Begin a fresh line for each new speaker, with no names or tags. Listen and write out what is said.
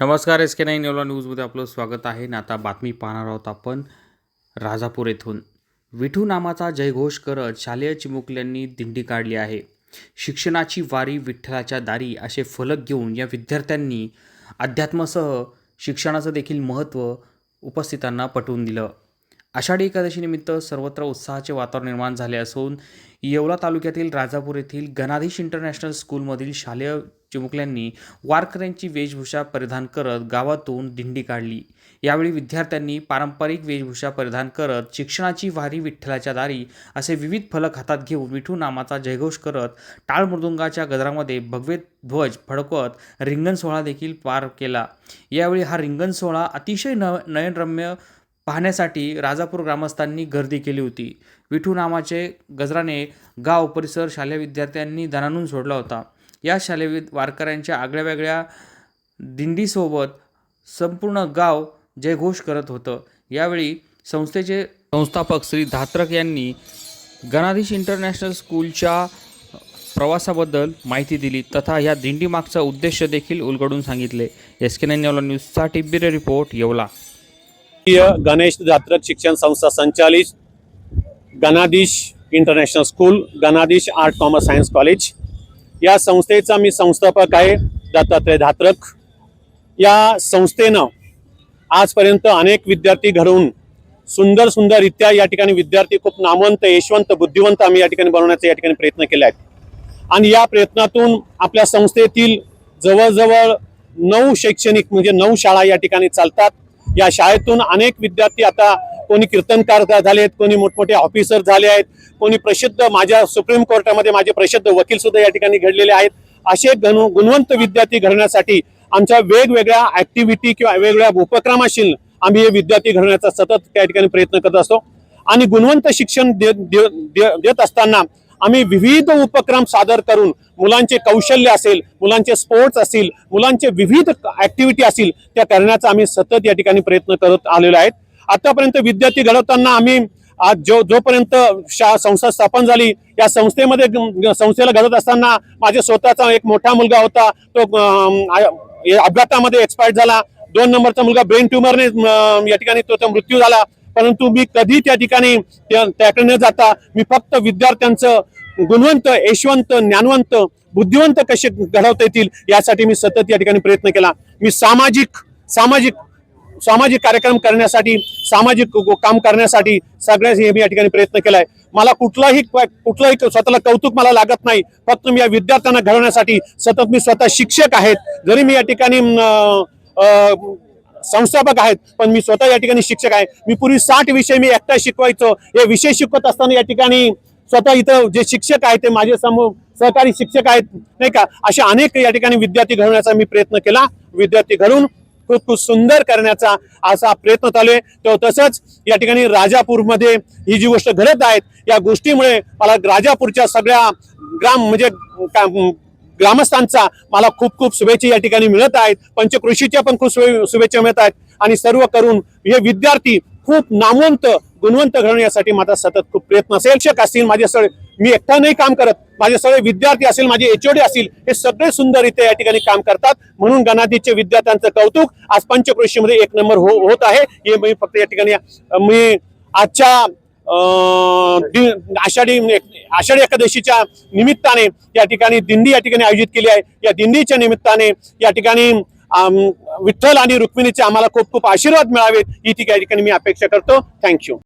नमस्कार S K nine एवला न्यूजमध्ये आपलं स्वागत आहे. ना आता बातमी पाहणार आहोत आपण राजापूर येथून. विठू नामाचा जयघोष करत शालेय चिमुकल्यांनी दिंडी काढली आहे. शिक्षणाची वारी विठ्ठलाच्या दारी असे फलक घेऊन या विद्यार्थ्यांनी अध्यात्मासह शिक्षणाचं देखील महत्त्व उपस्थितांना पटवून दिलं. आषाढी एकादशीनिमित्त सर्वत्र उत्साहाचे वातावरण निर्माण झाले असून येवला तालुक्यातील राजापूर येथील गणाधीश इंटरनॅशनल स्कूलमधील शालेय चिमुकल्यांनी वारकऱ्यांची वेशभूषा परिधान करत गावातून दिंडी काढली. यावेळी विद्यार्थ्यांनी पारंपरिक वेशभूषा परिधान करत शिक्षणाची वारी विठ्ठलाच्या दारी असे विविध फलक हातात घेऊन विठू नामाचा जयघोष करत टाळ मृदुंगाच्या गजरामध्ये भगवे ध्वज फडकवत रिंगण सोहळा देखील पार केला. यावेळी हा रिंगण सोहळा अतिशय न नयनरम्य पाहण्यासाठी राजापूर ग्रामस्थांनी गर्दी केली होती. विठू नामाचे गजराने गाव परिसर शालेय विद्यार्थ्यांनी दणानून सोडला होता. या शालेय विद- वारकऱ्यांच्या आगळ्या वेगळ्या दिंडीसोबत संपूर्ण गाव जयघोष करत होतं. यावेळी संस्थेचे संस्थापक श्री धात्रक यांनी गणाधीश इंटरनॅशनल स्कूलच्या प्रवासाबद्दल माहिती दिली तथा या दिंडीमागचा उद्देश देखील उलगडून सांगितले. एस के नाईन न्यूजसाठी ब्युरो रिपोर्ट येवला.
गणेश जात्रक शिक्षण संस्था संचालित Ganadhish international school Ganadhish art commerce science college. या संस्थेचा मी संस्थापक आहे दत्तात्रय धात्रक. या संस्थेनं आजपर्यंत अनेक विद्यार्थी घडवून सुंदर सुंदररित्या या ठिकाणी विद्यार्थी खूप नामवंत यशवंत बुद्धिवंत आम्ही या ठिकाणी बनवण्याचा या ठिकाणी प्रयत्न केले आहेत आणि या प्रयत्नातून आपल्या संस्थेतील जवळजवळ नऊ शैक्षणिक म्हणजे नऊ शाळा या ठिकाणी चालतात. या शाळेतून अनेक विद्यार्थी आता कोणी कीर्तनकार झाले आहेत कोणी मोठमोठे ऑफिसर झाले आहेत कोणी प्रसिद्ध माझ्या सुप्रीम कोर्टामध्ये माझे प्रसिद्ध वकील सुद्धा या ठिकाणी घडलेले आहेत. असे गण गुणवंत विद्यार्थी घडण्यासाठी आमच्या वेगवेगळ्या ऍक्टिव्हिटी किंवा वेगवेगळ्या उपक्रमाशील आम्ही हे विद्यार्थी घडवण्याचा सतत त्या ठिकाणी प्रयत्न करत असतो. आणि गुणवंत शिक्षण दे- दे- दे- देत असताना आम्ही विविध उपक्रम सादर करून मुलांचे कौशल्य असेल मुलांचे स्पोर्ट्स असतील मुलांचे विविध ऍक्टिव्हिटी असतील त्या करण्याचा आम्ही सतत या ठिकाणी प्रयत्न करत आलेलो आहेत. आतापर्यंत विद्यार्थी घडवताना आम्ही आज जो जोपर्यंत शा संस्था स्थापन झाली या संस्थेमध्ये संस्थेला घडत असताना माझ्या स्वतःचा एक मोठा मुलगा होता तो अपघातामध्ये एक्सपायर झाला. दोन नंबरचा मुलगा ब्रेन ट्युमरने या ठिकाणी तो मृत्यू झाला. परंतु मी कधी त्या ठिकाणी त्या- त्याकडे न जाता मी फक्त विद्यार्थ्यांचं गुणवंत यशवंत ज्ञानवंत बुद्धिवंत कसे घडवता येतील यासाठी मी सतत या ठिकाणी प्रयत्न केला. मी सामाजिक सामाजिक सामाजिक कार्यक्रम करण्यासाठी सामाजिक काम करण्यासाठी सगळ्याच हे मी या ठिकाणी प्रयत्न केलाय. मला कुठलाही कुठलाही स्वतःला कौतुक मला लागत नाही. फक्त मी या विद्यार्थ्यांना घडवण्यासाठी सतत मी स्वतः शिक्षक आहेत. जरी मी या ठिकाणी संस्थापक आहेत पण मी स्वतः या ठिकाणी शिक्षक आहे. मी पूर्वी साठ विषय मी एकटा शिकवायचो. हे विषय शिकवत असताना या ठिकाणी स्वतः इथं जे शिक्षक आहेत ते माझे समोर सहकारी शिक्षक आहेत नाही का? अशा अनेक या ठिकाणी विद्यार्थी घडवण्याचा मी प्रयत्न केला. विद्यार्थी घडून खूप खूप सुंदर करण्याचा असा प्रयत्न चालू आहे. तो तसंच या ठिकाणी राजापूरमध्ये ही जी गोष्ट घडत आहेत या गोष्टीमुळे मला राजापूरच्या सगळ्या ग्राम म्हणजे ग्रामस्थांचा मला खूप खूप शुभेच्छा या ठिकाणी मिळत आहेत. पंचकृषीच्या पण खूप शुभेच्छा मिळत आहेत. आणि सर्व करून हे विद्यार्थी खूप नामवंत गुणवंत घडवण्यासाठी माझा सतत खूप प्रयत्न असेल. शिक्षक असतील माझे सगळे मी एकटा नाही काम करत. माझे सगळे विद्यार्थी असेल माझे एचओडी असतील हे सगळे सुंदररित्या या ठिकाणी काम करतात. म्हणून गणाधीचे विद्यार्थ्यांचं कौतुक आज पंचकृषीमध्ये एक नंबर हो होत आहे. हे मी फक्त या ठिकाणी मी आजच्या आषाढी आषाढी एकादशीच्या निमित्ताने या ठिकाणी दिंडी या ठिकाणी आयोजित केली आहे. या दिंडीच्या निमित्ताने या ठिकाणी विठ्ठल आणि रुक्मिणीचे आम्हाला खूप खूप आशीर्वाद मिळावेत. ही ठिक- या ठिकाणी मी अपेक्षा करतो. थँक्यू